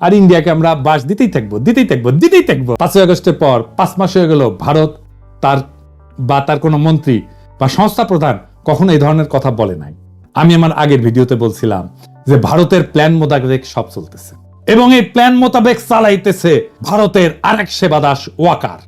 আর ইন্ডিয়াকে আমরা বাস দিতেই থাকব দিতেই থাকব দিতেই থাকব। পাঁচই আগস্টের পর পাঁচ মাস হয়ে গেল ভারত তার বা তার কোনো মন্ত্রী বা সংস্থা প্রধান কখনো এই ধরনের কথা বলে নাই। আমি আমার আগের ভিডিওতে বলছিলাম যে ভারতের প্ল্যান মোতাবেক সব চলতেছে এবং এই প্ল্যান মোতাবেক চালাইতেছে ভারতের আরেক সেবা দাস ওয়াকার।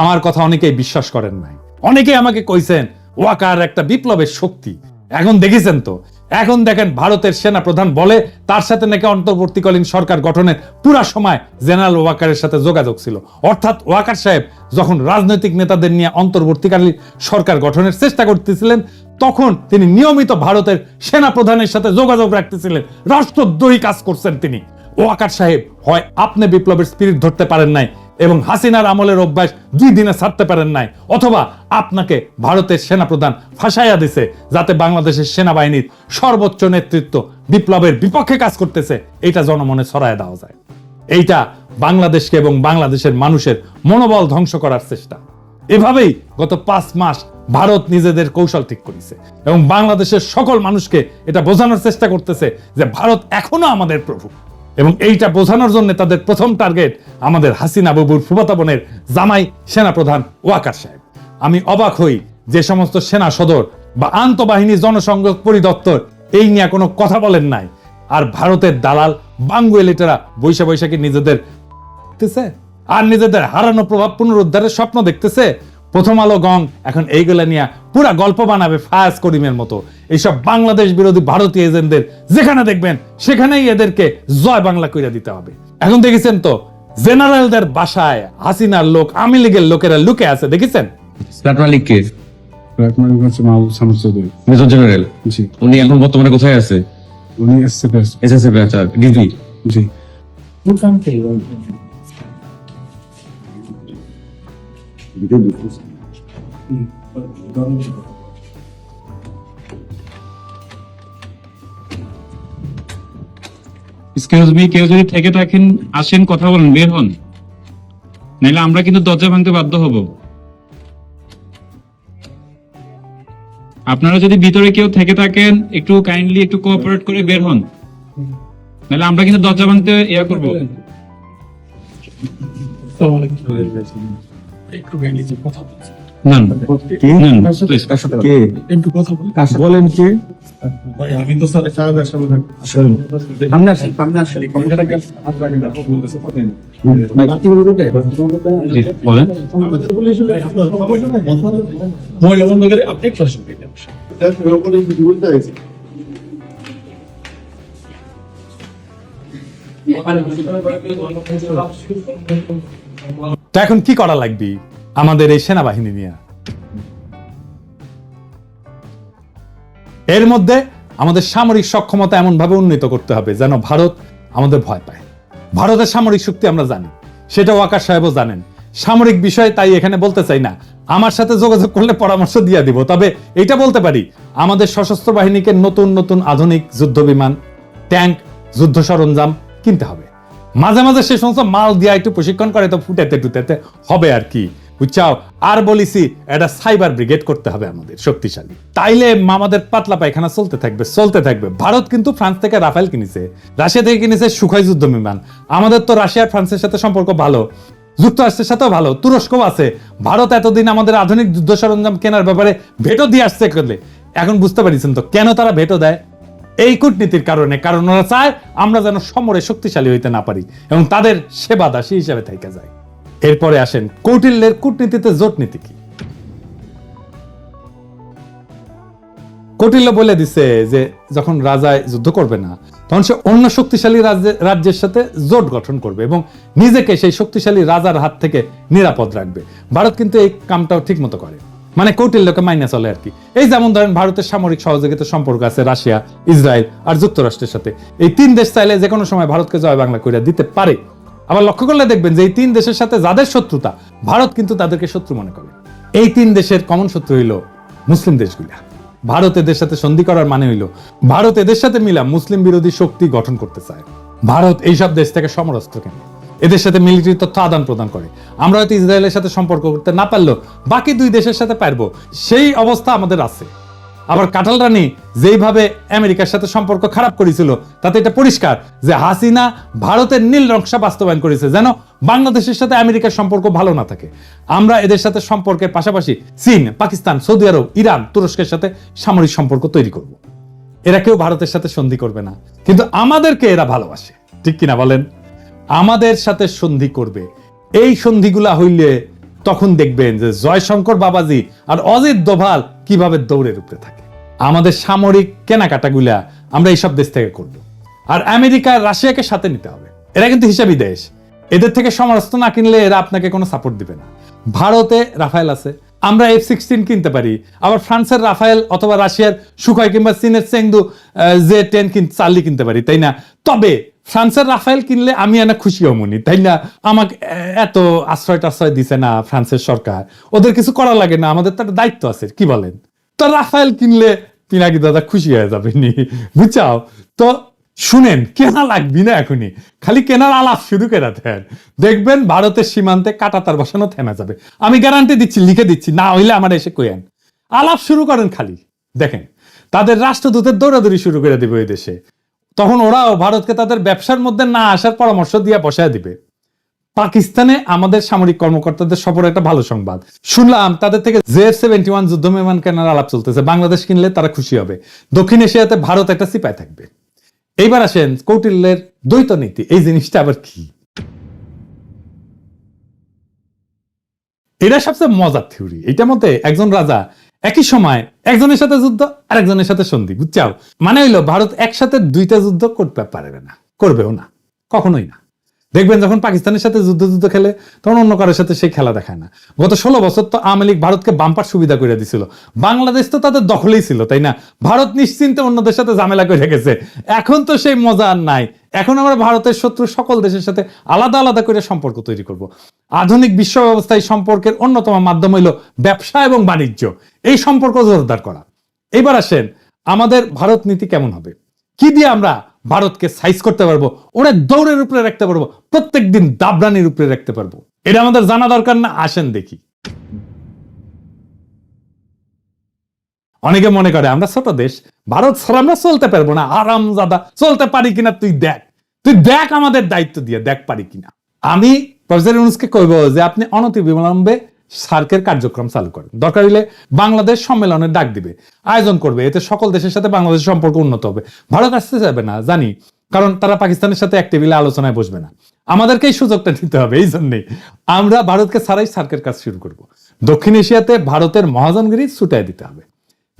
আমার কথা অনেকেই বিশ্বাস করেন নাই। অনেকেই আমাকে কইছেন, ওয়াকার একটা বিপ্লবের শক্তি। এখন দেখেছেন তো এখন দেখেন ভারতের সেনা প্রধান বলে, তার সাথে নাকি অন্তর্বর্তীকালীন সরকার গঠনের পুরা সময় জেনারেল ওয়াকারের সাথে যোগাযোগ ছিল। অর্থাৎ ওয়াকার সাহেব যখন রাজনৈতিক নেতাদের নিয়ে অন্তর্বর্তীকালীন সরকার গঠনের চেষ্টা করতেছিলেন, তখন তিনি নিয়মিত ভারতের সেনা প্রধানের সাথে যোগাযোগ রাখতেছিলেন। রাষ্ট্রদ্রোহী কাজ করছেন তিনি। ওয়াকার সাহেব, হয় আপনি বিপ্লবের স্পিরিট ধরতে পারেন নাই এবং হাসিনার আমলের অভ্যাস দুই দিনে ছাড়তে পারেন নাই। অথবা আপনাকে ভারতের সেনাপ্রধান ফাঁসাইয়া দিছে, যাতে বাংলাদেশের সেনাবাহিনীর সর্বোচ্চ নেতৃত্ব বিপ্লবের বিপক্ষে কাজ করতেছে। এটা জনমনে ছড়ায় দেওয়া যায়। এইটা বাংলাদেশকে এবং বাংলাদেশের মানুষের মনোবল ধ্বংস করার চেষ্টা। এভাবেই গত পাঁচ মাস ভারত নিজেদের কৌশল ঠিক করেছে এবং বাংলাদেশের সকল মানুষকে এটা বোঝানোর চেষ্টা করতেছে যে ভারত এখনও আমাদের প্রভু। এবং এইটা বোঝানোর জন্য তাদের প্রথম টার্গেট আমাদের হাসিনা বাবুর ফুফাতা বোনের জামাই সেনাপ্রধান ওয়াকার সাহেব। আমি অবাক হই যে সমস্ত সেনা সদর বা আন্তঃবাহিনী জনসংযোগ পরিদপ্তর এই নিয়ে কোনো কথা বলেন নাই। আর ভারতের দালাল, বাঙ্গু এলিটেরা বৈশা বৈশাখী নিজেদের আর নিজেদের হারানো প্রভাব পুনরুদ্ধারের স্বপ্ন দেখতেছে? প্রথম আলো গং এখন এইগুলা নিয়ে পুরা গল্প বানাবে ফায়াজ করিমের মতো। এইসব বাংলাদেশ বিরোধী ভারতীয় এজেন্টদের যেখানে দেখবেন সেখানেই এদেরকে জয় বাংলা কইরা দিতে হবে। এখন দেখেছেন তো জেনারেলদের বাসায় হাসিনার লোক আওয়ামী লীগের লোকেরা লুকে আছে দেখেছেন? Major general? উনি এখন বর্তমানে কোথায় আছে? উনি বেশ এসএসএফ আচ্ছা ডিজি জি। এক্সকিউজ মি কেউ যদি থেকে থাকেন আসেন কথা বলেন বের হন। নাহলে আমরা কিন্তু দরজা ভাঙতে বাধ্য হব। আপনারা যদি ভিতরে কেউ থেকে থাকেন একটু কাইন্ডলি একটু কোঅপারেট করে বের হন। নাহলে আমরা কিন্তু দরজা ভাঙতে ইয়া করব। না না, না, না, please। বলেন কি? জি, বলেন। মহিলা বন্ধ আপনি একটু আসুন। তো এখন কি করা লাগবে? আমাদের এই সেনাবাহিনী নিয়ে। এর মধ্যে আমাদের সামরিক সক্ষমতা এমন ভাবে উন্নীত করতে হবে যেন ভারত আমাদের ভয় পায়। ভারতের সামরিক শক্তি আমরা জানি সেটা ওয়াকার সাহেবও জানেন। সামরিক বিষয় তাই এখানে বলতে চাই না, আমার সাথে যোগাযোগ করলে পরামর্শ দিয়ে দিব, তবে এটা বলতে পারি, আমাদের সশস্ত্র বাহিনীকে নতুন নতুন আধুনিক যুদ্ধ বিমান, ট্যাঙ্ক, যুদ্ধ সরঞ্জাম কিনতে হবে। মাঝে মাঝে সে সমস্ত মাল দিয়া একটু প্রশিক্ষণ করে, তো ফুটেতে টুটেতে হবে আর কি। বুঝছাও? আর বলিছি, এটা সাইবার ব্রিগেড করতে হবে আমাদের, শক্তিশালী। তাইলে আমাদের পাতলা পায়খানা চলতে থাকবে চলতে থাকবে। ভারত কিন্তু ফ্রান্স থেকে রাফেল কিনেছে, রাশিয়া থেকে কিনেছে সুখাই যুদ্ধ বিমান। আমাদের তো রাশিয়া ফ্রান্সের সাথে সম্পর্ক ভালো, যুক্তরাষ্ট্রের সাথেও ভালো, তুরস্কও আছে। ভারত এতদিন আমাদের আধুনিক যুদ্ধ সরঞ্জাম কেনার ব্যাপারে ভেটো দিয়ে আসছে করলে এখন বুঝতে পারছেন তো, কেন তারা ভেটো দেয়? এই কূটনীতির কারণে, কারণ ওরা চায় আমরা যেন সমরে শক্তিশালী হইতে না পারি এবং তাদের সেবা দাসী হিসেবে থেকে যায়। এরপরে আসেন, কৌটিল্যের কূটনীতিতে জোট নীতি কি? কৌটিল্য বলে দিছে যে, যখন রাজায় যুদ্ধ করবে না, তখন সে অন্য শক্তিশালী রাজ্যের সাথে জোট গঠন করবে এবং নিজেকে সেই শক্তিশালী রাজার হাত থেকে নিরাপদ রাখবে। ভারত কিন্তু এই কামটাও ঠিক মতো করে। মানে কৌটিল্যকে মাইনে চলে আর কি। এই যেমন ধরেন ভারতের সামরিক সহযোগিতার সম্পর্ক আছে রাশিয়া, ইসরায়েল আর যুক্তরাষ্ট্রের সাথে। এই তিন দেশ চাইলে যে কোনো সময় ভারতকে জয় বাংলা করে দিতে পারে। আবার লক্ষ্য করলে দেখবেন যে এই তিন দেশের সাথে যাদের শত্রুতা, ভারত কিন্তু তাদেরকে শত্রু মনে করে। এই তিন দেশের কমন শত্রু হইল মুসলিম দেশগুলা। ভারত এদের সাথে সন্ধি করার মানে হইল ভারত এদের সাথে মিলা মুসলিম বিরোধী শক্তি গঠন করতে চায়। ভারত এইসব দেশ থেকে সমরাস্ত্র কেনে। এদের সাথে মিলিটারি তথ্য আদান প্রদান করে। আমরা হয়তো ইসরায়েলের সাথে সম্পর্ক করতে না পারলেও বাকি দুই দেশের সাথে পারব। সেই অবস্থা আমাদের আছে। আবার কাটাল রানী যেইভাবে আমেরিকার সাথে সম্পর্ক খারাপ করেছিল, তাতে এটা পরিষ্কার যে হাসিনা ভারতের নীল নকশা বাস্তবায়ন করেছে, যেন বাংলাদেশের সাথে আমেরিকার সম্পর্ক ভালো না থাকে। আমরা এদের সাথে সম্পর্কের পাশাপাশি চীন, পাকিস্তান, সৌদি আরব, ইরান, তুরস্কের সাথে সামরিক সম্পর্ক তৈরি করব। এরা কেউ ভারতের সাথে সন্ধি করবে না। কিন্তু আমাদেরকে এরা ভালোবাসে। ঠিক কিনা বলেন? আমাদের সাথে সন্ধি করবে। এই সন্ধিগুলা হইলে তখন দেখবেন যে জয়শঙ্কর বাবাজি আর অজিত দোভাল কীভাবে দৌড়ের উপরে থাকে। আমাদের সামরিক কেনাকাটাগুলা আমরা এইসব দেশ থেকে করব। আর আমেরিকা রাশিয়াকে সাথে নিতে হবে। এরা কিন্তু হিসাবই দেশ। এদের থেকে সমরাস্ত্র না কিনলে এরা আপনাকে কোনো সাপোর্ট দিবে না। ভারতে রাফায়েল আছে। আমরা এফ সিক্সটিন কিনতে পারি। আবার ফ্রান্সের রাফায়েল অথবা রাশিয়ার সুখয় কিংবা চীনের চেংদু যে টেন চার্লি কিনতে পারি, তাই না? তবে ফ্রান্সের রাফায়েল কিনলে আমি এনা খুশি হমনি, তাই না? আমাকে এত আশ্রয় টাশ্রয় দিছে না ফ্রান্সের সরকার। ওদের কিছু করা লাগে না, আমাদের তো একটা দায়িত্ব আছে, কি বলেন? তো রাফায়েল কিনলে পিনাকি দাদা খুশি হয়ে যাবে নি বুঝছাও? তো শুনেন, কেনা লাগবি না এখনই। খালি কেনার আলাপ শুরু করে দেন। দেখবেন ভারতের সীমান্তে কাটাতার বসানো থেমে যাবে। আমি গ্যারান্টি দিচ্ছি, লিখে দিচ্ছি, না হইলে আমার এসে কইেন আলাপ শুরু করেন খালি, দেখেন। তাদের রাষ্ট্রদূতের দৌড়াদৌড়ি শুরু করে দিবে ওই দেশে। তখন ওরাও ভারতকে তাদের ব্যবসার মধ্যে না আসার পরামর্শ দিয়ে বসায় দিবে। পাকিস্তানে আমাদের সামরিক কর্মকর্তাদের সফর একটা ভালো সংবাদ। শুনলাম তাদের থেকে জেএফ সেভেন্টি ওয়ান যুদ্ধ বিমান কেনার আলাপ চলতেছে। বাংলাদেশ কিনলে তারা খুশি হবে। দক্ষিণ এশিয়াতে ভারত একটা সিপায় থাকবে। এইবার আসেন কৌটিল্যের দ্বৈত নীতি। এই জিনিসটা আবার কি? এটা সবচেয়ে মজার থিওরি। এটার মতে একজন রাজা একই সময় একজনের সাথে যুদ্ধ আর একজনের সাথে সন্ধি, বুঝছাও? মানে হইল, ভারত একসাথে দুইটা যুদ্ধ করতে পারবে না, করবেও না, কখনোই না। দেখবেন যখন পাকিস্তানের সাথে যুদ্ধ যুদ্ধ খেলে, তখন অন্য কারোর সাথে সেই খেলা দেখায় না। গত ষোলো বছর তো আওয়ামী লীগ ভারতকে বাম্পার সুবিধা করে দিছিল। বাংলাদেশ তো তাদের দখলেই ছিল, তাই না? ভারত নিশ্চিন্তে অন্যদের সাথে ঝামেলা করে গেছে। এখন তো সেই মজা আর নাই। এখন আমরা ভারতের শত্রু সকল দেশের সাথে আলাদা আলাদা করে সম্পর্ক তৈরি করব। আধুনিক বিশ্ব ব্যবস্থায় সম্পর্কের অন্যতম মাধ্যম হইল ব্যবসা এবং বাণিজ্য। এই সম্পর্ক জোরদার করা। এবার আসেন, আমাদের ভারত নীতি কেমন হবে? কি দিয়ে আমরা ভারতকে সাইজ করতে পারব ওরা দৌড়ের উপরে রাখতে পারব প্রত্যেক দিন দাবরানির উপরে রাখতে পারব। এটা আমাদের জানা দরকার না, আসেন দেখি। অনেকে মনে করে, আমরা ছোট দেশ, ভারত ছাড়া আমরা চলতে পারব না আরাম জাদা চলতে পারি কিনা তুই দেখ। তুই দেখ আমাদের দায়িত্ব দিয়ে, দেখ পারি কিনা। আমি প্রফেসর ইউনুসকে কইব যে, আপনি অনতি বিলম্বে সার্কের কার্যক্রম চালু করেন। দরকার হলে বাংলাদেশ সম্মেলনের ডাক দিবে। আয়োজন করবে। এতে সকল দেশের সাথে বাংলাদেশের সম্পর্ক উন্নত হবে। ভারত আসতে যাবে না জানি। কারণ তারা পাকিস্তানের সাথে এক টেবিলে আলোচনায় বসবে না। আমাদেরকে এই সুযোগটা নিতে হবে এই জন্যই আমরা ভারতকে ছাড়াই সার্কের কাজ শুরু করব। দক্ষিণ এশিয়াতে ভারতের মহাজনগিরি ছুটাই দিতে হবে।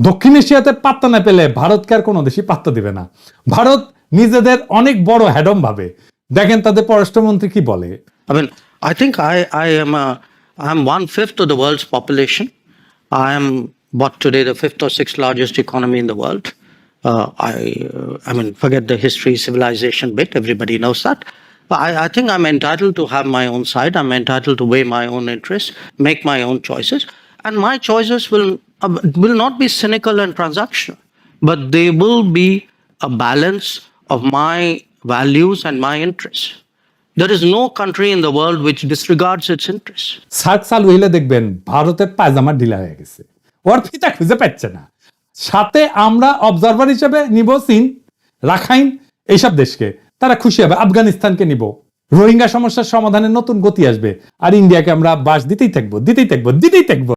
দক্ষিণ এশিয়াতে পাত্তা না পেলে ভারতকে আর কোনো দেশই পাত্তা দিবে না। ভারত নিজেদের অনেক বড় হ্যাডম ভাবে। দেখেন তাদের পররাষ্ট্রমন্ত্রী কি বলে? I mean, I think I, I am I'm one fifth of the world's population. I am what today the fifth or sixth largest economy in the world. Uh, I, uh, I mean, forget the history, civilization bit. Everybody knows that. But I, I think I'm entitled to have my own side. I'm entitled to weigh my own interests, make my own choices, and my choices will uh, will not be cynical and transactional, but they will be a balance of my values and my interests. There is no country in the world which disregards its interests. SAARC চালু হইলে দেখবেন ভারতের পায়জামা ঢিলা হয়ে গেছে। ওর ফিতা খুঁজে পাচ্ছে না। সাথে আমরা অবজারভার হিসেবে নিব চীন, রাখাইন, এইসব দেশকে। তারা খুশি হবে, আফগানিস্তানকে নিব। রোহিঙ্গা সমস্যার সমাধানে নতুন গতি আসবে। আর ইন্ডিয়াকে আমরা বাস দিতেই থাকব দিতেই থাকব দিতেই থাকব।